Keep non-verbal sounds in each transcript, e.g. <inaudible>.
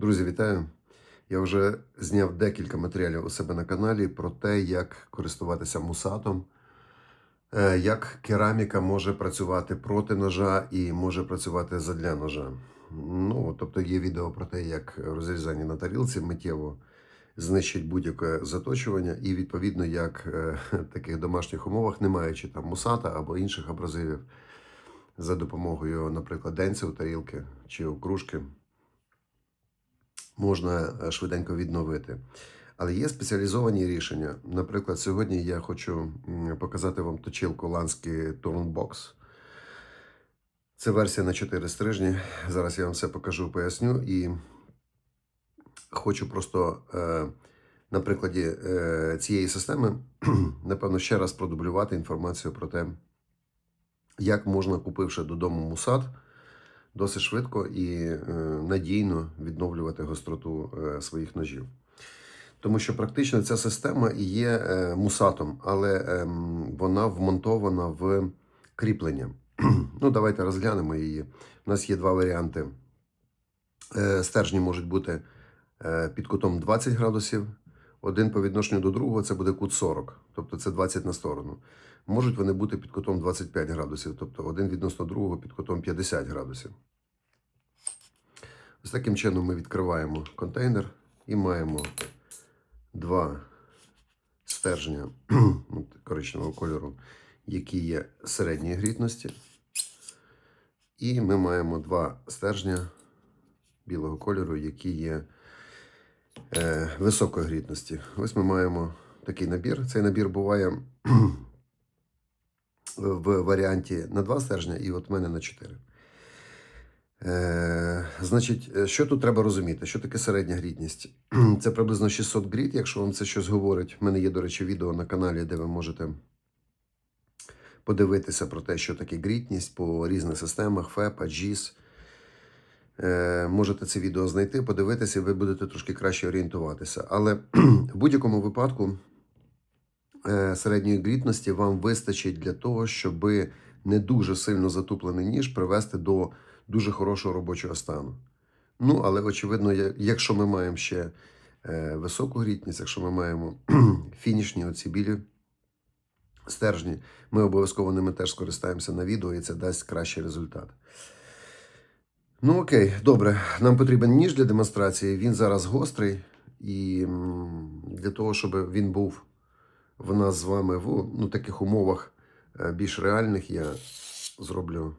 Друзі, вітаю! Я вже зняв декілька матеріалів у себе на каналі про те, як користуватися мусатом, е, як кераміка може працювати проти ножа і може працювати задля ножа. Ну, тобто є відео про те, як розрізання на тарілці миттєво знищить будь-яке заточування, і відповідно, як е, в <laughs> таких домашніх умовах, не маючи там мусата або інших абразивів, за допомогою, наприклад, денців тарілки чи кружки, можна е, швиденько відновити. Але є спеціалізовані рішення. Наприклад, сьогодні я хочу показати вам точилку Lansky Turnbox. Це версія на 4 стрижні. Зараз я вам все покажу, поясню. І хочу просто е, на прикладі е, цієї системи, <clears throat> напевно, ще раз продублювати інформацію про те, як можна, купивши додому мусат, досить швидко і е, надійно відновлювати гостроту е, своїх ножів. Тому що практично ця система і є е, мусатом, але ем, вона вмонтована в кріплення. <clears throat> ну, давайте розглянемо її. У нас є два варіанти. Стержні можуть бути під кутом 20 градусів. Один по відношенню до другого це буде кут 40, тобто це 20 на сторону. Можуть вони бути під кутом 25 градусів, тобто один відносно другого під кутом 50 градусів. Ось таким чином ми відкриваємо контейнер і маємо два стержня <clears throat> коричневого кольору, які є середньої грітності. І ми маємо два стержня білого кольору, які є е, високої грітності. Ось ми маємо такий набір. Цей набір буває <clears throat> в варіанті на два стержня, і от в мене на чотири. Е, значить, е, що тут треба розуміти? Що таке середня грітність? <clears throat> Це приблизно 600 гріт, якщо вам це щось говорить. У мене є, до речі, відео на каналі, де ви можете подивитися про те, що таке грітність по різних системах, ФЕПа, GIS. Е, можете це відео знайти, подивитися, і ви будете трошки краще орієнтуватися. Але <clears throat> в будь-якому випадку середньої грітності вам вистачить для того, щоб не дуже сильно затуплений ніж привести до дуже хорошого робочого стану. Ну, але очевидно, якщо ми маємо ще е, високу грітність, якщо ми маємо <clears throat> фінішні оці білі стержні, ми обов'язково ними теж скористаємося на відео, і це дасть кращий результат. Ну, окей, добре. Нам потрібен ніж для демонстрації. Він зараз гострий, і для того, щоб він був в нас з вами в ну, таких умовах е, більш реальних, я зроблю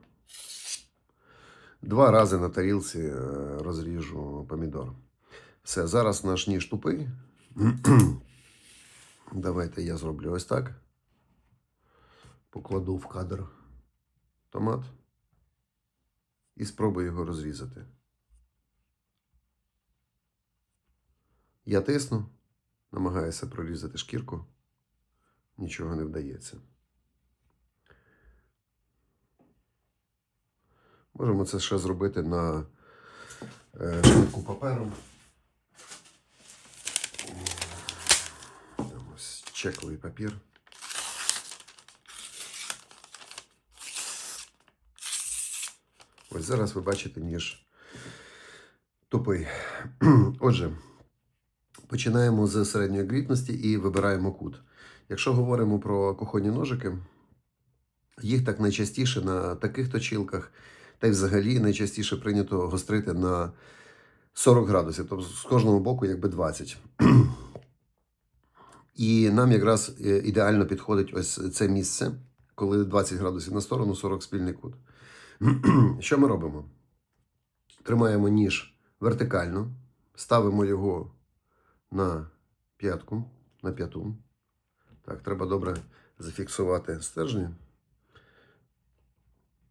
два рази на тарілці е, розріжу помідор. Все, зараз наш ніж тупий. <clears throat> Давайте я зроблю ось так. Покладу в кадр томат і спробую його розрізати. Я тисну, намагаюся прорізати шкірку. Нічого не вдається. Можемо це ще зробити на е, шматку паперу. Там ось чековий папір. Ось зараз ви бачите ніж тупий. <clears throat> Отже, починаємо з середньої грітності і вибираємо кут. Якщо говоримо про кухонні ножики, їх так найчастіше на таких точілках, та й взагалі найчастіше прийнято гострити на 40 градусів, тобто з кожного боку якби 20. І нам якраз е, ідеально підходить ось це місце, коли 20 градусів на сторону, 40 спільний кут. <clears throat> Що ми робимо? Тримаємо ніж вертикально, ставимо його на п'ятку, на п'яту. Так, треба добре зафіксувати стержні.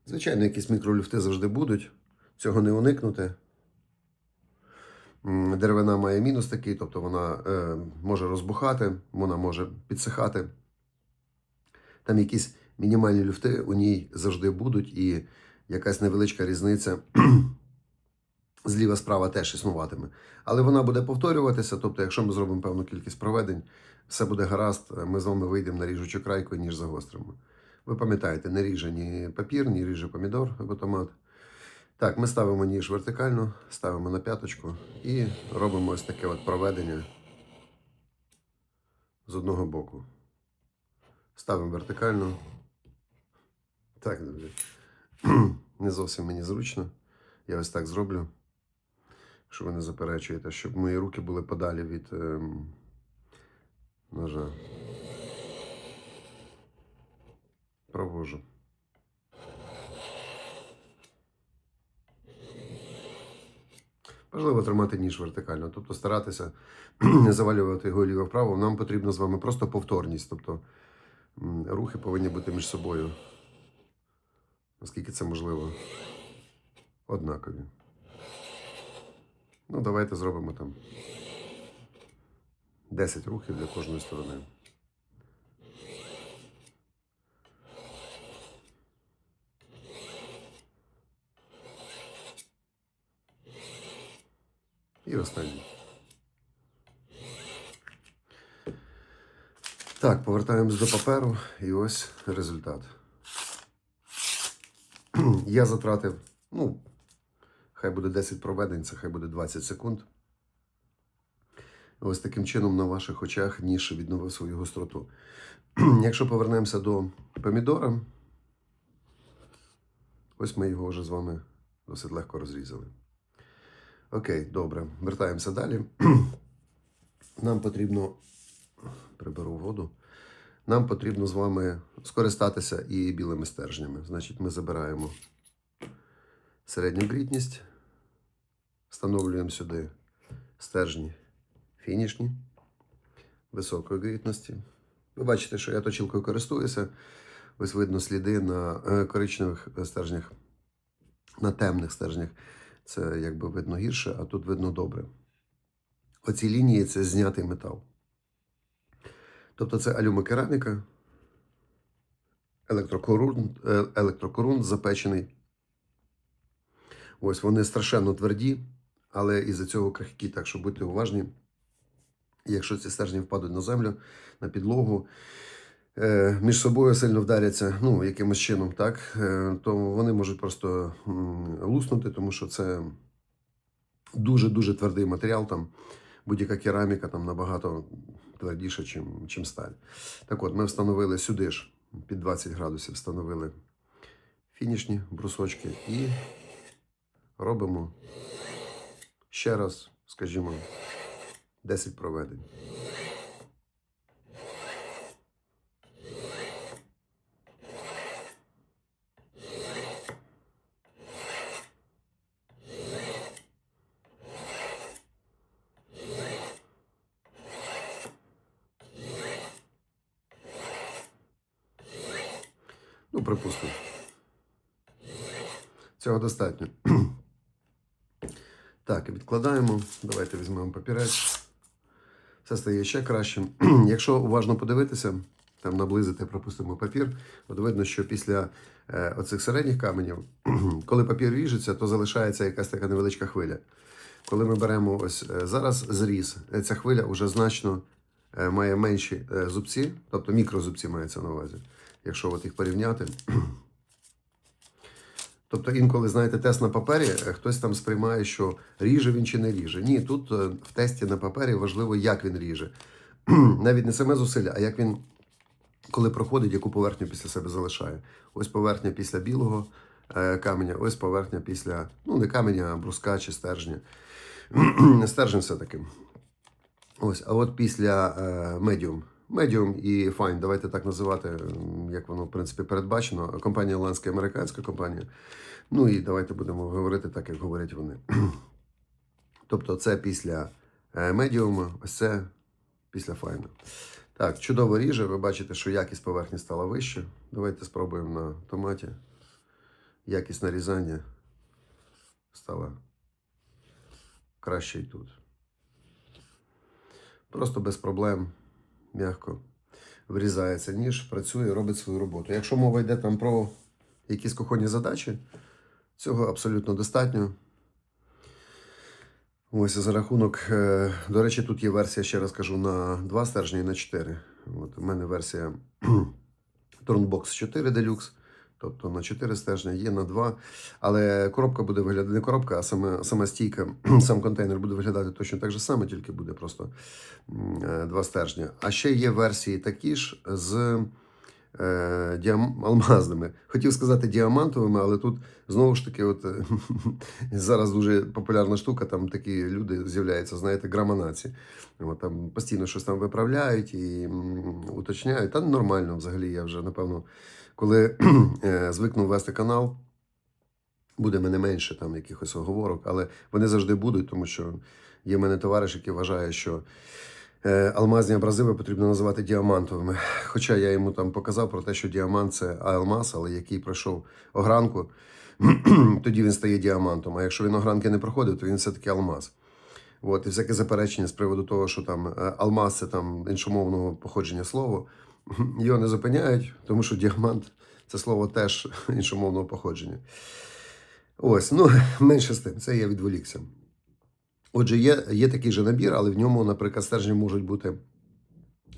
Звичайно, якісь мікролюфти завжди будуть. Цього не уникнути. Деревина має мінус такий, тобто вона е, може розбухати, вона може підсихати. Там якісь мінімальні люфти у ній завжди будуть, і якась невеличка різниця <clears throat> зліва-справа теж існуватиме. Але вона буде повторюватися. Тобто, якщо ми зробимо певну кількість проведень, все буде гаразд, ми з вами вийдемо на ріжучу крайку, ніж загостримо. Ви пам'ятаєте, не ріже ні папір, ні ріже помідор або томат. Так, ми ставимо ніж вертикально, ставимо на п'яточку і робимо ось таке от проведення з одного боку. Ставимо вертикально. Так, друзі. <clears throat> Не зовсім мені зручно. Я ось так зроблю. Якщо ви не заперечуєте, щоб мої руки були подалі від ем, ножа. Провожу. Важливо тримати ніж вертикально, тобто старатися не <clears throat> завалювати його ліво-вправо. Нам потрібно з вами просто повторність. Тобто рухи повинні бути між собою, наскільки це можливо, однакові. Ну, давайте зробимо там 10 рухів для кожної сторони. І останній. Так, повертаємось до паперу, і ось результат. <clears throat> Я затратив, ну, хай буде 10 проведень, це хай буде 20 секунд. Ось таким чином на ваших очах ніж відновив свою гостроту. <clears throat> Якщо повернемося до помідора, ось ми його вже з вами досить легко розрізали. Окей, добре. Вертаємося далі. <clears throat> Нам потрібно. Приберу воду. Нам потрібно з вами скористатися і білими стержнями. Значить, ми забираємо середню брітність, встановлюємо сюди стержні фінішні, високої грітності. Ви бачите, що я точилкою користуюся. Ось видно сліди на е, коричневих стержнях, на темних стержнях. Це якби видно гірше, а тут видно добре. Оці лінії це знятий метал. Тобто це алюмокераміка, е, електрокорунт запечений. Ось вони страшенно тверді, але із-за цього крихкі, так що будьте уважні. Якщо ці стержні впадуть на землю, на підлогу, між собою сильно вдаряться, ну, якимось чином, так, е, то вони можуть просто луснути, тому що це дуже-дуже твердий матеріал. Там будь-яка кераміка там набагато твердіша, чим, чим сталь. Так от, ми встановили сюди ж під 20 градусів, встановили фінішні брусочки і робимо ще раз, скажімо, 10 проведень. Припустимо. Цього достатньо. Так, відкладаємо. Давайте візьмемо папірець. Все стає ще кращим. <clears throat> Якщо уважно подивитися, там наблизити, припустимо, папір, от видно, що після е, оцих середніх каменів, <clears throat> коли папір ріжеться, то залишається якась така невеличка хвиля. Коли ми беремо ось е, зараз зріз, е, ця хвиля вже значно е, має менші е, зубці, тобто мікрозубці мається на увазі. Якщо от їх порівняти. <clears throat> Тобто інколи, знаєте, тест на папері, е, хтось там сприймає, що ріже він чи не ріже. Ні, тут е, в тесті на папері важливо, як він ріже. <clears throat> Навіть не саме зусилля, а як він, коли проходить, яку поверхню після себе залишає. Ось поверхня після білого е, каменя, ось поверхня після, ну, не каменя, а бруска чи стержня. <clears throat> Стержень все-таки. Ось, а от після медіум. Медіум і файн, давайте так називати, як воно в принципі передбачено. Компанія Ланська американська компанія. Ну і давайте будемо говорити так, як говорять вони. <clears throat> Тобто, це після медіума, ось це після файна. Так, чудово ріже. Ви бачите, що якість поверхні стала вища. Давайте спробуємо на томаті. Якість нарізання стала краще і тут. Просто без проблем, м'яко врізається ніж, працює, робить свою роботу. Якщо мова йде там про якісь кухонні задачі, цього абсолютно достатньо. Ось за рахунок, е, до речі, тут є версія, ще раз кажу, на 2 стержні і на 4. От у мене версія <clears throat> Turnbox 4 Deluxe. Тобто на 4 стержня є на 2, але коробка буде виглядати не коробка, а сама, сама стійка, <clears throat> сам контейнер буде виглядати точно так же само, тільки буде просто е, два стержня. А ще є версії такі ж з е, діам... алмазними. Хотів сказати діамантовими, але тут знову ж таки, от <laughs> зараз дуже популярна штука, там такі люди з'являються, знаєте, граманаці. От, там постійно щось там виправляють і уточняють. Та нормально взагалі, я вже напевно, коли <clears throat> е, звикну вести канал. Буде мене менше там якихось оговорок, але вони завжди будуть, тому що є в мене товариш, який вважає, що е, алмазні абразиви потрібно називати діамантовими. <laughs> Хоча я йому там показав про те, що діамант це алмаз, але який пройшов огранку, <clears throat> тоді він стає діамантом. А якщо він огранки не проходив, то він все-таки алмаз. От, і всяке заперечення з приводу того, що там е, алмаз це там іншомовного походження слово, його не зупиняють, тому що діамант це слово теж <laughs> іншомовного походження. Ось, ну менше з тим, це я відволікся. Отже, є, є такий же набір, але в ньому, наприклад, стержні можуть бути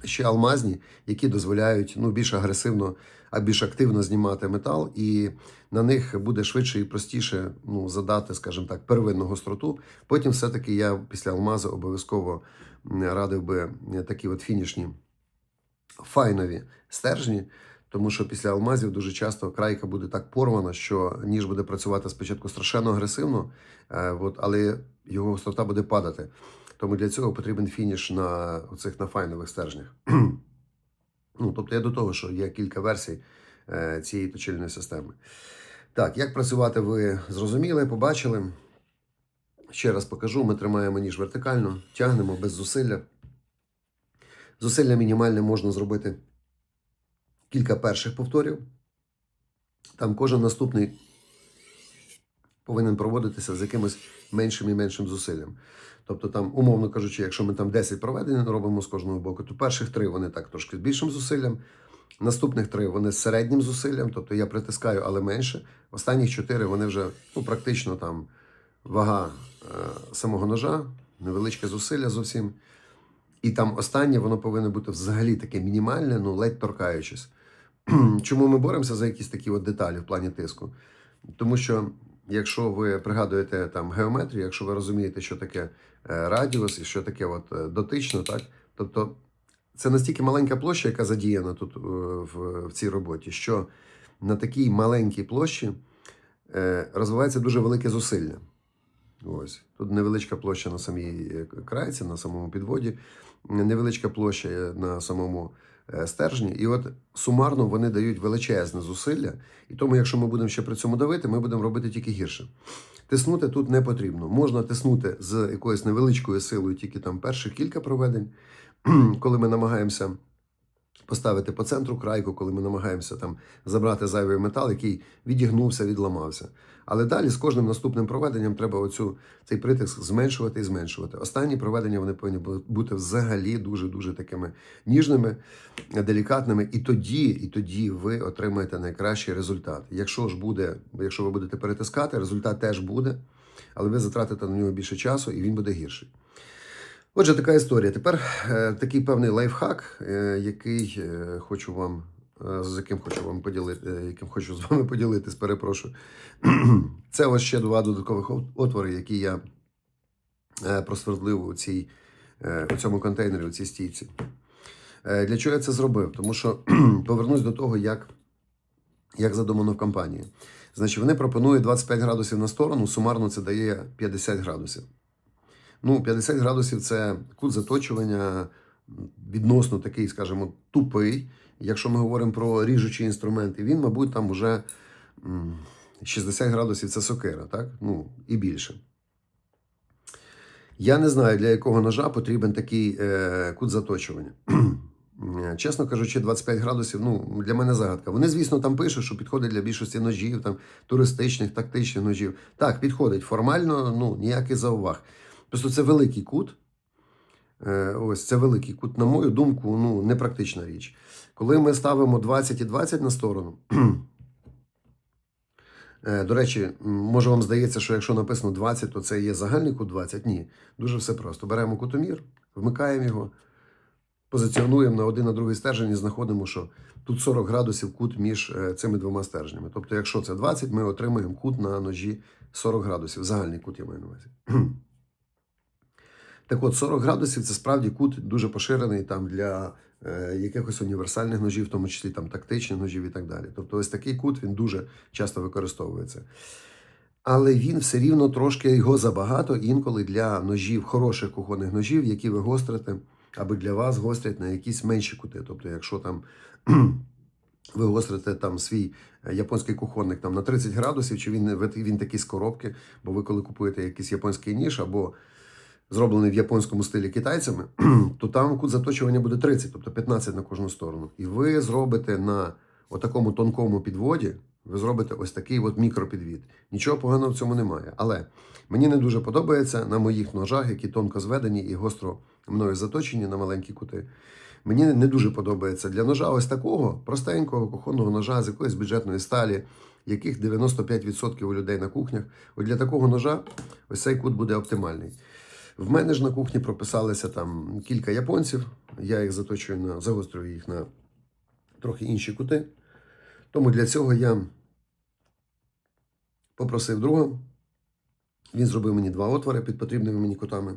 ще алмазні, які дозволяють ну, більш агресивно, а більш активно знімати метал, і на них буде швидше і простіше ну, задати, скажімо так, первинну гостроту. Потім все-таки я після алмазу обов'язково радив би такі от фінішні файнові стержні. Тому що після алмазів дуже часто крайка буде так порвана, що ніж буде працювати спочатку страшенно агресивно, е, але його гострота буде падати. Тому для цього потрібен фініш на оцих на файнових стержнях. <clears throat> ну, тобто я до того, що є кілька версій е, цієї точильної системи. Так, як працювати, ви зрозуміли, побачили. Ще раз покажу: ми тримаємо ніж вертикально, тягнемо без зусилля. Зусилля мінімальне можна зробити кілька перших повторів. Там кожен наступний повинен проводитися з якимось меншим і меншим зусиллям. Тобто, там, умовно кажучи, якщо ми там 10 проведень робимо з кожного боку, то перших три вони так трошки з більшим зусиллям, наступних три вони з середнім зусиллям, тобто я притискаю, але менше. Останніх чотири вони вже ну, практично там вага е, самого ножа, невеличке зусилля зовсім. І там останнє воно повинно бути взагалі таке мінімальне, ну ледь торкаючись. <clears throat> Чому ми боремося за якісь такі от деталі в плані тиску? Тому що, якщо ви пригадуєте там геометрію, якщо ви розумієте, що таке е, радіус і що таке от е, дотично, так? Тобто це настільки маленька площа, яка задіяна тут е, в, в цій роботі, що на такій маленькій площі розвивається дуже велике зусилля. Ось тут невеличка площа на самій крайці, на самому підводі, невеличка площа на самому е, стержні. І от сумарно вони дають величезне зусилля. І тому, якщо ми будемо ще при цьому давити, ми будемо робити тільки гірше. Тиснути тут не потрібно. Можна тиснути з якоюсь невеличкою силою, тільки там перших кілька проведень, коли ми намагаємося поставити по центру крайку, коли ми намагаємося там забрати зайвий метал, який відігнувся, відламався. Але далі з кожним наступним проведенням треба оцю, цей притиск зменшувати і зменшувати. Останні проведення вони повинні бу- бути взагалі дуже-дуже такими ніжними, делікатними. І тоді, і тоді ви отримаєте найкращий результат. Якщо ж буде, якщо ви будете перетискати, результат теж буде, але ви затратите на нього більше часу і він буде гірший. Отже, така історія. Тепер е, такий певний лайфхак, е, який е, хочу вам, з яким хочу вам поділити, е, яким хочу з вами поділитись, перепрошую. <clears throat> Це ось ще два додаткових отвори, які я е, просвердлив у, цій, е, у цьому контейнері, у цій стійці. Е, Для чого я це зробив? Тому що <clears throat> повернусь до того, як, як задумано в компанії. Значить, вони пропонують 25 градусів на сторону, сумарно це дає 50 градусів. Ну, 50 градусів це кут заточування відносно такий, скажімо, тупий. Якщо ми говоримо про ріжучі інструменти, він, мабуть, там уже м, 60 градусів це сокира, так? Ну, і більше. Я не знаю, для якого ножа потрібен такий е, кут заточування. <clears throat> Чесно кажучи, 25 градусів, ну, для мене загадка. Вони, звісно, там пишуть, що підходить для більшості ножів, там, туристичних, тактичних ножів. Так, підходить. Формально, ну, ніяких зауваг. Просто це великий кут. Е, Ось це великий кут, на мою думку, ну, непрактична річ. Коли ми ставимо 20 і 20 на сторону. <clears throat> е, До речі, може вам здається, що якщо написано 20, то це є загальний кут 20. Ні, дуже все просто. Беремо кутомір, вмикаємо його, позиціонуємо на один на другий стержень і знаходимо, що тут 40 градусів кут між е, цими двома стержнями. Тобто, якщо це 20, ми отримуємо кут на ножі 40 градусів. Загальний кут я маю на увазі. <clears throat> Так от, 40 градусів це справді кут дуже поширений там для е, якихось універсальних ножів, в тому числі там тактичних ножів і так далі. Тобто, ось такий кут він дуже часто використовується. Але він все рівно трошки його забагато інколи для ножів, хороших кухонних ножів, які ви гострите, аби для вас гострять на якісь менші кути. Тобто, якщо там <clears throat> ви гострите там свій е, японський кухонник там на 30 градусів, чи він, він такий з коробки, бо ви коли купуєте якийсь японський ніж або зроблений в японському стилі китайцями, <clears throat> то там кут заточування буде 30, тобто 15 на кожну сторону. І ви зробите на отакому тонкому підводі, ви зробите ось такий от мікропідвід. Нічого поганого в цьому немає. Але мені не дуже подобається на моїх ножах, які тонко зведені і гостро мною заточені на маленькі кути. Мені не дуже подобається для ножа ось такого простенького кухонного ножа з якоїсь бюджетної сталі, яких 95% у людей на кухнях. От для такого ножа ось цей кут буде оптимальний. В мене ж на кухні прописалися там кілька японців. Я їх заточую на загострюю їх на трохи інші кути. Тому для цього я попросив друга. Він зробив мені два отвори під потрібними мені кутами.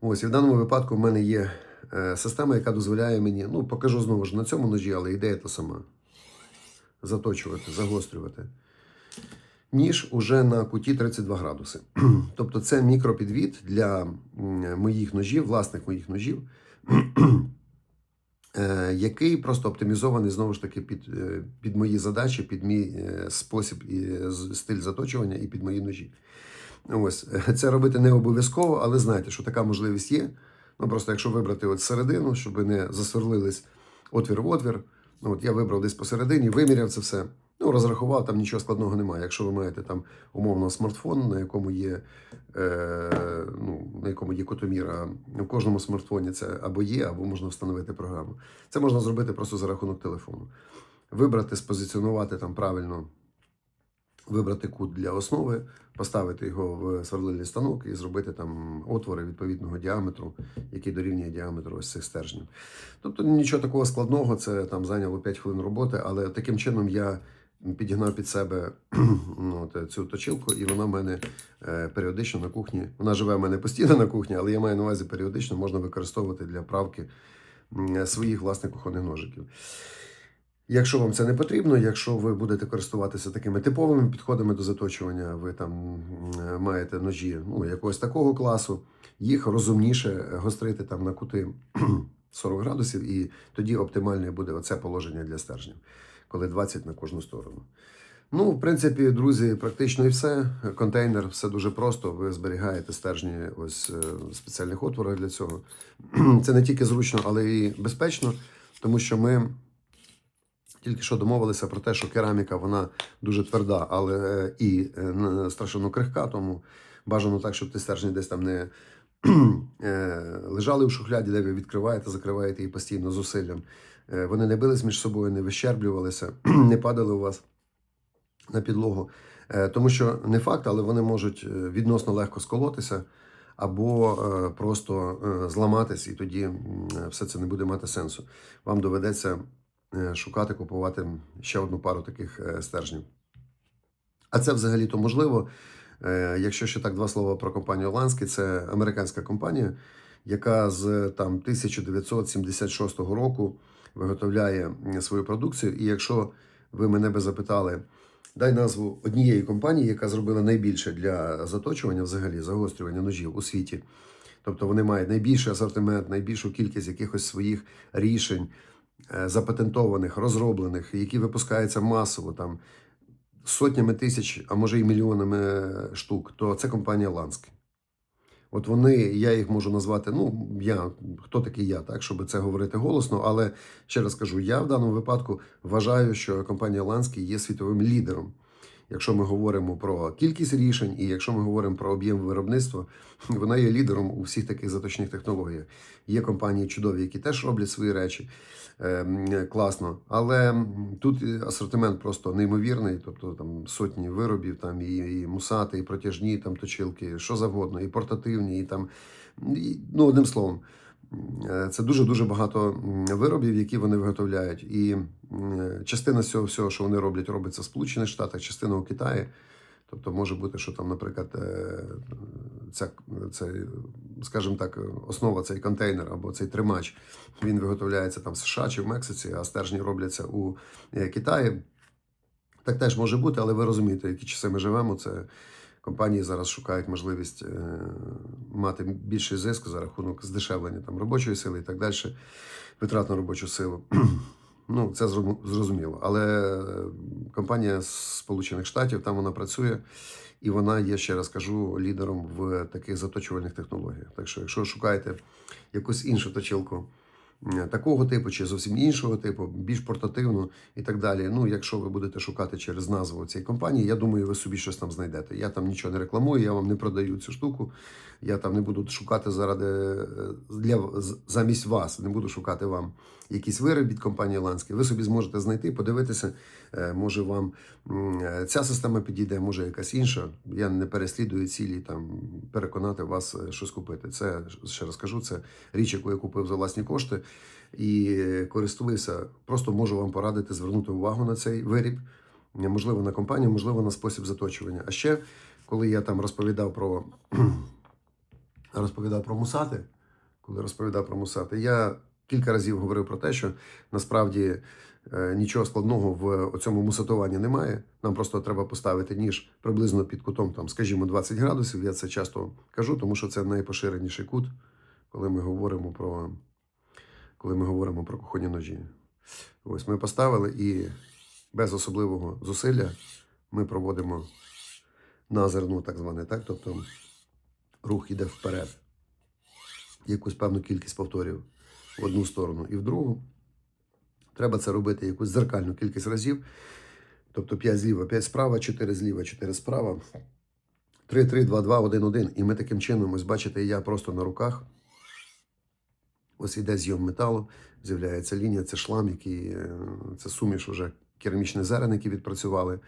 Ось, і в даному випадку в мене є е, система, яка дозволяє мені, ну, покажу знову ж на цьому ножі, але ідея та сама. Заточувати, загострювати. Ніж уже на куті 32 градуси. <clears throat> Тобто це мікропідвід для моїх ножів, власних моїх ножів, <clears throat> е, який просто оптимізований знову ж таки під, е, під мої задачі, під мій е, спосіб і стиль заточування і під мої ножі. Ось це робити не обов'язково, але знайте, що така можливість є. Ну просто якщо вибрати от середину, щоб не засверлились отвір в отвір. Ну, от я вибрав десь посередині, виміряв це все. Ну, розрахував, там нічого складного немає. Якщо ви маєте там умовно смартфон, на якому є, е, ну, на якому є котомір, а в кожному смартфоні це або є, або можна встановити програму. Це можна зробити просто за рахунок телефону. Вибрати, спозиціонувати там правильно, вибрати кут для основи, поставити його в сверлильний станок і зробити там отвори відповідного діаметру, який дорівнює діаметру ось цих стержнів. Тобто нічого такого складного, це там зайняло 5 хвилин роботи, але таким чином я підігнав під себе <clears throat> ну, от, цю точилку, і вона в мене е, періодично на кухні. Вона живе в мене постійно на кухні, але я маю на увазі періодично можна використовувати для правки своїх власних кухонних ножиків. Якщо вам це не потрібно, якщо ви будете користуватися такими типовими підходами до заточування, ви там маєте ножі ну, якогось такого класу, їх розумніше гострити там на кути <clears throat> 40 градусів, і тоді оптимальне буде оце положення для стержнів, коли 20 на кожну сторону. Ну, в принципі, друзі, практично і все. Контейнер, все дуже просто. Ви зберігаєте стержні ось е, в спеціальних отворах для цього. <clears throat> Це не тільки зручно, але і безпечно, тому що ми тільки що домовилися про те, що кераміка вона дуже тверда, але е, і е, страшенно крихка, тому бажано так, щоб ті стержні десь там не <clears throat> е, лежали в шухляді, де ви відкриваєте, закриваєте її постійно зусиллям. Е, Вони не бились між собою, не вищерблювалися, <clears throat> не падали у вас на підлогу. Е, Тому що не факт, але вони можуть е, відносно легко сколотися або просто зламатись, і тоді все це не буде мати сенсу. Вам доведеться шукати, купувати ще одну пару таких стержнів. А це взагалі-то можливо. Якщо ще так два слова про компанію Ланський, це американська компанія, яка з там 1976 року виготовляє свою продукцію. І якщо ви мене би запитали, дай назву однієї компанії, яка зробила найбільше для заточування, взагалі загострювання ножів у світі. Тобто вони мають найбільший асортимент, найбільшу кількість якихось своїх рішень, е, запатентованих, розроблених, які випускаються масово там сотнями тисяч, а може і мільйонами е, штук, то це компанія Ланський. От вони, я їх можу назвати, ну, я, хто такий я, так, щоб це говорити голосно, але ще раз кажу, я в даному випадку вважаю, що компанія Ланський є світовим лідером. Якщо ми говоримо про кількість рішень, і якщо ми говоримо про об'єм виробництва, <laughs> вона є лідером у всіх таких заточних технологіях. Є компанії чудові, які теж роблять свої речі ем, класно, але тут асортимент просто неймовірний, тобто там сотні виробів, там і, і мусати, і протяжні там точилки, що завгодно, і портативні, і там, і, ну одним словом. Е, Це дуже-дуже багато виробів, які вони виготовляють. І частина з цього всього, що вони роблять, робиться в Сполучених Штатах, частина у Китаї. Тобто може бути, що там, наприклад, е, ця, скажімо так, основа цей контейнер або цей тримач, він виготовляється там в США чи в Мексиці, а стержні робляться у е, Китаї. Так теж може бути, але ви розумієте, які часи ми живемо. Це компанії зараз шукають можливість е, мати більший зиск за рахунок здешевлення там робочої сили і так далі, витрат на робочу силу. <clears throat> Ну, це зрозуміло. Але е, компанія Сполучених Штатів, там вона працює, і вона є, ще раз кажу, лідером в таких заточувальних технологіях. Так що, якщо шукаєте якусь іншу точилку такого типу, чи зовсім іншого типу, більш портативну і так далі. Ну, якщо ви будете шукати через назву цієї компанії, я думаю, ви собі щось там знайдете. Я там нічого не рекламую, я вам не продаю цю штуку. Я там не буду шукати заради е, для замість вас, не буду шукати вам якийсь виріб від компанії Ланський. Ви собі зможете знайти, подивитися. е, Може вам е, ця система підійде, може якась інша. Я не переслідую цілі там переконати вас е, щось купити. Це ще раз кажу, це річ, яку я купив за власні кошти і користуюся. Просто можу вам порадити звернути увагу на цей виріб. Можливо, на компанію, можливо, на спосіб заточування. А ще коли я там розповідав про <clears throat> розповідав про мусати, коли розповідав про мусати, я кілька разів говорив про те, що насправді е, нічого складного в цьому мусатуванні немає. Нам просто треба поставити ніж приблизно під кутом, там, скажімо, 20 градусів. Я це часто кажу, тому що це найпоширеніший кут, коли ми говоримо про, коли ми говоримо про кухонні ножі. Ось ми поставили і без особливого зусилля ми проводимо на зерно, так зване, так? Тобто рух іде вперед. Якусь певну кількість повторів в одну сторону і в другу. Треба це робити якусь зеркальну кількість разів. Тобто 5 зліва, 5 справа, 4 зліва, 4 справа. 3, 3, 2, 2, 1, 1. І ми таким чином, ось бачите, я просто на руках. Ось йде зйом металу, з'являється лінія, це шлам, який е, це суміш уже керамічних зерен, які відпрацювали,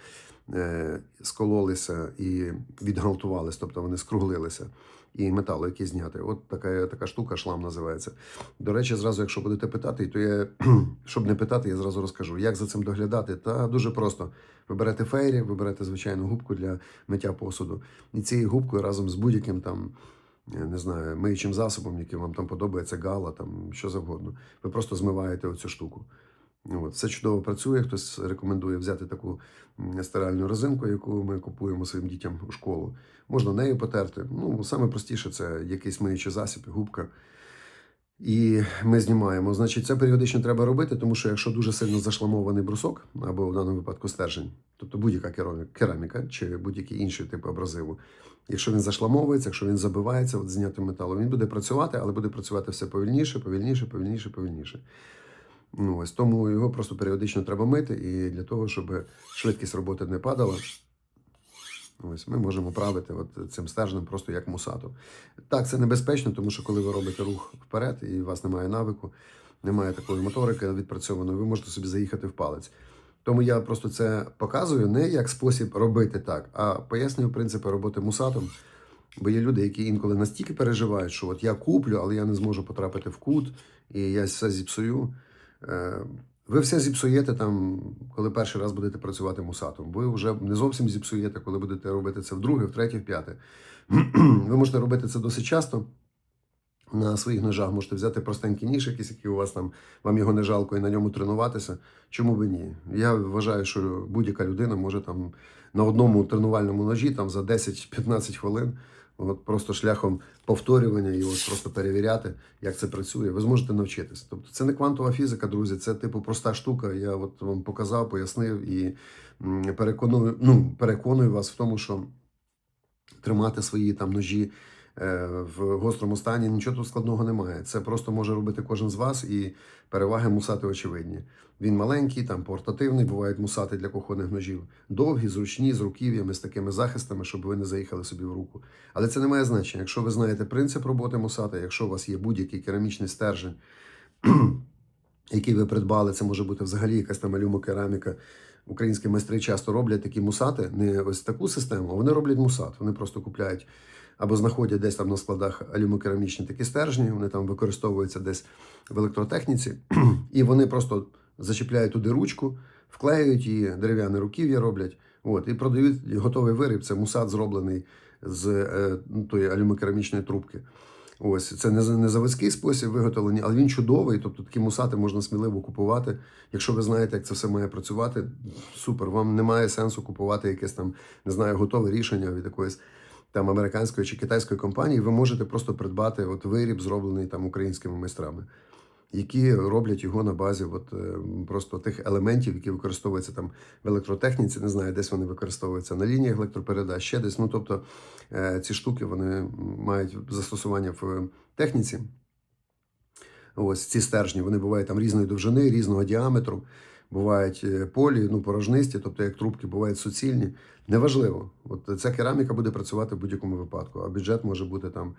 е, скололися і відгалтувалися, тобто вони скруглилися. І металу, який зняти. От така, така штука, шлам називається. До речі, зразу, якщо будете питати, то я, <clears throat> щоб не питати, я зразу розкажу, як за цим доглядати. Та дуже просто. Ви берете фейрі, ви берете звичайну губку для миття посуду. І цією губкою разом з будь-яким там, не знаю, миючим засобом, який вам там подобається, гала, там що завгодно. Ви просто змиваєте оцю штуку. От, все чудово працює. Хтось рекомендує взяти таку стиральну резинку, яку ми купуємо своїм дітям у школу. Можна нею потерти. Ну, саме простіше це якийсь миючий засіб, губка. І ми знімаємо. Значить, це періодично треба робити, тому що якщо дуже сильно зашламований брусок, або в даному випадку стержень, тобто будь-яка кераміка чи будь-який інший тип абразиву, якщо він зашламовується, якщо він забивається от знятим металом, він буде працювати, але буде працювати все повільніше, повільніше, повільніше, повільніше. Ну, ось тому його просто періодично треба мити, і для того, щоб швидкість роботи не падала, ось ми можемо правити от цим стержнем просто як мусату. Так, це небезпечно, тому що коли ви робите рух вперед і у вас немає навику, немає такої моторики відпрацьованої, ви можете собі заїхати в палець. Тому я просто це показую не як спосіб робити так, а пояснюю принципи роботи мусатом. Бо є люди, які інколи настільки переживають, що от я куплю, але я не зможу потрапити в кут, і я все зіпсую. Е, Ви все зіпсуєте там, коли перший раз будете працювати мусатом. Ви вже не зовсім зіпсуєте, коли будете робити це вдруге, втретє, вп'яте. <clears throat> Ви можете робити це досить часто. На своїх ножах можете взяти простенький ніж, якийсь, який у вас там, вам його не жалко, і на ньому тренуватися. Чому би ні? Я вважаю, що будь-яка людина може там на одному тренувальному ножі там за 10-15 хвилин, от просто шляхом повторювання і от просто перевіряти, як це працює. Ви зможете навчитися. Тобто це не квантова фізика, друзі, це типу проста штука. Я от вам показав, пояснив і переконую, ну, переконую вас в тому, що тримати свої там ножі в гострому стані. Нічого тут складного немає. Це просто може робити кожен з вас, і переваги мусати очевидні. Він маленький, там портативний, бувають мусати для кухонних ножів. Довгі, зручні, з руків'ями, з такими захистами, щоб ви не заїхали собі в руку. Але це не має значення. Якщо ви знаєте принцип роботи мусата, якщо у вас є будь-який керамічний стержень, <clears throat> який ви придбали, це може бути взагалі якась там алюмокераміка. Українські майстри часто роблять такі мусати, не ось таку систему, а вони роблять мусат. Вони просто купляють або знаходять десь там на складах алюмокерамічні такі стержні, вони там використовуються десь в електротехніці, <clears throat> і вони просто зачіпляють туди ручку, вклеюють її, дерев'яне руків'я роблять, от, і продають готовий виріб. Це мусад зроблений з е, ну, тої алюмокерамічної трубки. Ось це не, за- не заводський спосіб виготовлення, але він чудовий. Тобто такі мусати можна сміливо купувати. Якщо ви знаєте, як це все має працювати, супер. Вам немає сенсу купувати якесь там, не знаю, готове рішення від якоїсь там американської чи китайської компанії. Ви можете просто придбати от виріб, зроблений там українськими майстрами, які роблять його на базі от, е, просто тих елементів, які використовуються там в електротехніці. Не знаю, десь вони використовуються на лініях електропередач, ще десь. Ну тобто е, ці штуки вони мають застосування в техніці. Ось ці стержні, вони бувають там різної довжини, різного діаметру, бувають е, полі, ну, порожнисті, тобто як трубки, бувають суцільні. Неважливо. От ця кераміка буде працювати в будь-якому випадку, а бюджет може бути там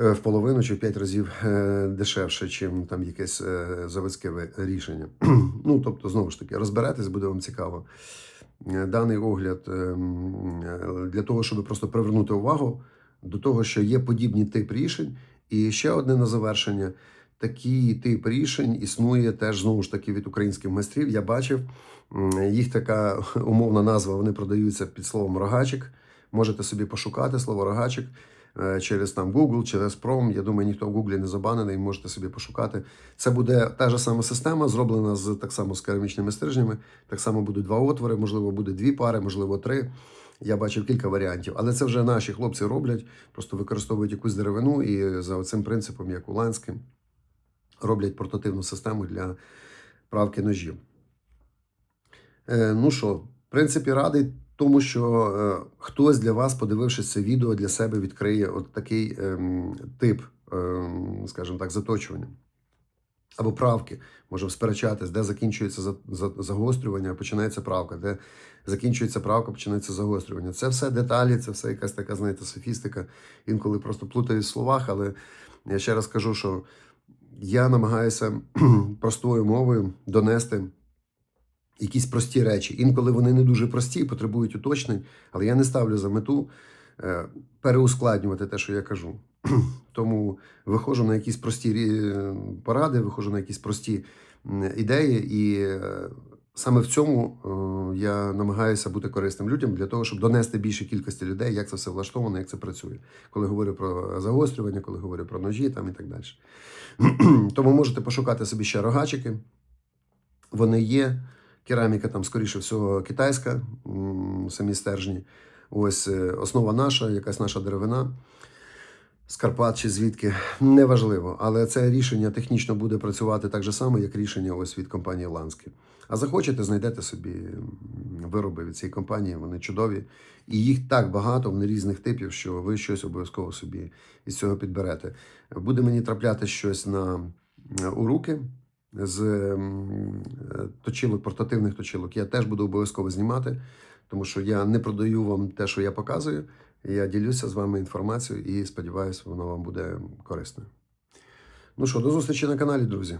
е, в половину чи в п'ять разів е, дешевше, чим там якесь заводське рішення. <clears throat> ну, тобто, знову ж таки, розберетесь, буде вам цікаво. Даний огляд е, м, е, для того, щоб просто привернути увагу до того, що є подібні тип рішень. І ще одне на завершення. Такий тип рішень існує теж знову ж таки від українських майстрів. Я бачив їх така <laughs> умовна назва. Вони продаються під словом рогачик. Можете собі пошукати слово рогачик е, через там Google, через Prom. Я думаю, ніхто в Google не забанений, можете собі пошукати. Це буде та ж сама система, зроблена з так само з керамічними стержнями. Так само будуть два отвори, можливо, буде дві пари, можливо, три. Я бачив кілька варіантів, але це вже наші хлопці роблять, просто використовують якусь деревину і за цим принципом, як у Ланським, роблять портативну систему для правки ножів. Е, ну що, в принципі, радий тому, що е, хтось для вас, подивившись це відео, для себе відкриє от такий ем, тип, ем, скажімо так, заточування. Або правки, може сперечатись, де закінчується за, за, загострювання, починається правка, де закінчується правка, починається загострювання. Це все деталі, це все якась така, знаєте, софістика. Інколи просто плутаю в словах, але я ще раз кажу, що я намагаюся простою мовою донести якісь прості речі. Інколи вони не дуже прості, потребують уточнень, але я не ставлю за мету е, переускладнювати те, що я кажу. Тому виходжу на якісь прості поради, виходжу на якісь прості ідеї, і е, саме в цьому е, я намагаюся бути корисним людям для того, щоб донести більше кількості людей, як це все влаштовано, як це працює. Коли говорю про загострювання, коли говорю про ножі там і так далі. <clears throat> Тому можете пошукати собі ще рогачики. Вони є. Кераміка там, скоріше всього, китайська, самі стержні. Ось е, основа наша, якась наша деревина з Карпат чи звідки, неважливо. Але це рішення технічно буде працювати так же само, як рішення ось від компанії Ланське. А захочете, знайдете собі вироби від цієї компанії, вони чудові. І їх так багато, вони різних типів, що ви щось обов'язково собі із цього підберете. Буде мені трапляти щось на, у руки з точилок, портативних точилок. Я теж буду обов'язково знімати, тому що я не продаю вам те, що я показую. Я ділюся з вами інформацією і сподіваюся, воно вам буде корисною. Ну що, до зустрічі на каналі, друзі.